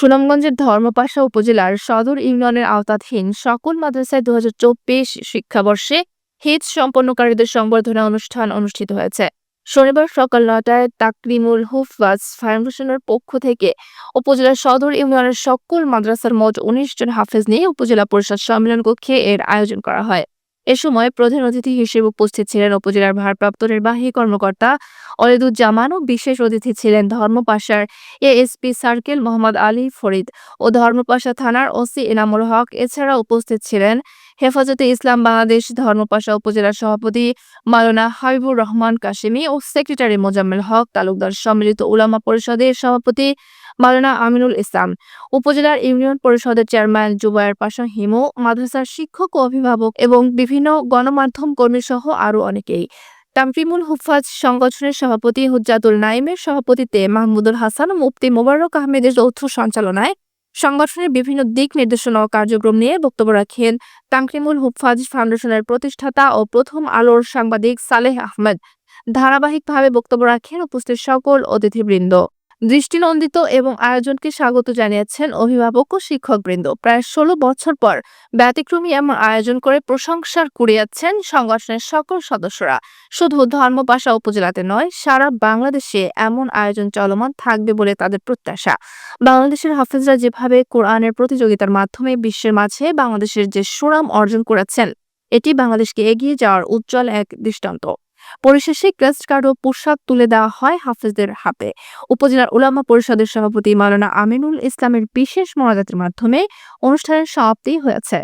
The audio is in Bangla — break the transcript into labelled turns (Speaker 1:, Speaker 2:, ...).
Speaker 1: সুনামগঞ্জের ধর্মপাশা উপজেলার সদর ইউনিয়নের আওতাধীন সকল মাদ্রাসায় দু হাজার চব্বিশ শিক্ষাবর্ষে হিজ সম্পন্নকারীদের সংবর্ধনা অনুষ্ঠান অনুষ্ঠিত হয়েছে। শনিবার সকাল নয়টায় তাকরিমুল হুফবাজ ফাউন্ডেশনের পক্ষ থেকে উপজেলার সদর ইউনিয়নের সকল মাদ্রাসার মোট উনিশ জন হাফেজ নিয়ে উপজেলা পরিষদ সম্মেলন কক্ষে এর আয়োজন করা হয়। এ সময় প্রধান অতিথি হিসেবে উপস্থিত ছিলেন উপজেলার ভারপ্রাপ্ত নির্বাহী কর্মকর্তা অলিদুজ্জামান ও বিশেষ অতিথি ছিলেন ধর্মপাশার এএসপি সার্কেল মোহাম্মদ আলী ফরিদ ও ধর্মপাশা থানার ওসি এনামুল হক। এছাড়া উপস্থিত ছিলেন হেফাজতে ইসলাম বাংলাদেশ ধর্মপাশা উপজেলার সভাপতি মাওলানা হাবিবুর রহমান কাশিমি ও সেক্রেটারি মোজাম্মেল হক তালুকদার সম্মিলিত উলামা পরিষদের সভাপতি মাওলানা আমিনুল ইসলাম, উপজেলার ইউনিয়ন পরিষদের চেয়ারম্যান জুবায়ের পাশা হিমু, মাদ্রাসার শিক্ষক ও অভিভাবক এবং বিভিন্ন গণমাধ্যম কর্মী সহ আরও অনেকেই। তামরিমুল হুফাজ সংগঠনের সভাপতি হুজ্জাতুল নাইমের সভাপতিত্বে মাহমুদুল হাসান মুফতি মোবারক আহমেদের যৌথ সঞ্চালনায় সংগঠনের বিভিন্ন দিক নির্দেশনা ও কার্যক্রম নিয়ে বক্তব্য রাখেন তাংক্রিমুল হুফাজ ফাউন্ডেশনের প্রতিষ্ঠাতা ও প্রথম আলোর সাংবাদিক সালেহ আহমেদ। ধারাবাহিকভাবে বক্তব্য রাখেন উপস্থিত সকল অতিথিবৃন্দ। দৃষ্টিনন্দিত এবং আয়োজনকে স্বাগত জানিয়েছেন অভিভাবক ও শিক্ষকবৃন্দ। প্রায় ষোলো বছর পর ব্যতিক্রমী এমন আয়োজন করে প্রশংসার কুড়িয়াচ্ছেন সংগঠনের সকল সদস্যরা। শুধু ধর্মপাশা উপজেলাতে নয়, সারা বাংলাদেশে এমন আয়োজন চলমান থাকবে বলে তাদের প্রত্যাশা। বাংলাদেশের হাফেজরা যেভাবে কোরআনের প্রতিযোগিতার মাধ্যমে বিশ্বের মাঝে বাংলাদেশের যে সুনাম অর্জন করেছেন, এটি বাংলাদেশকে এগিয়ে যাওয়ার উজ্জ্বল এক দৃষ্টান্ত। পরিশেষে ক্রেস্ট কার্ড ও পোশাক তুলে দেওয়া হয় হাফেজদের হাতে। উপজেলার উলামা পরিষদের সভাপতি মালানা আমিনুল ইসলামের বিশেষ মোনাজাতের মাধ্যমে অনুষ্ঠানের সমাপ্তি হয়েছে।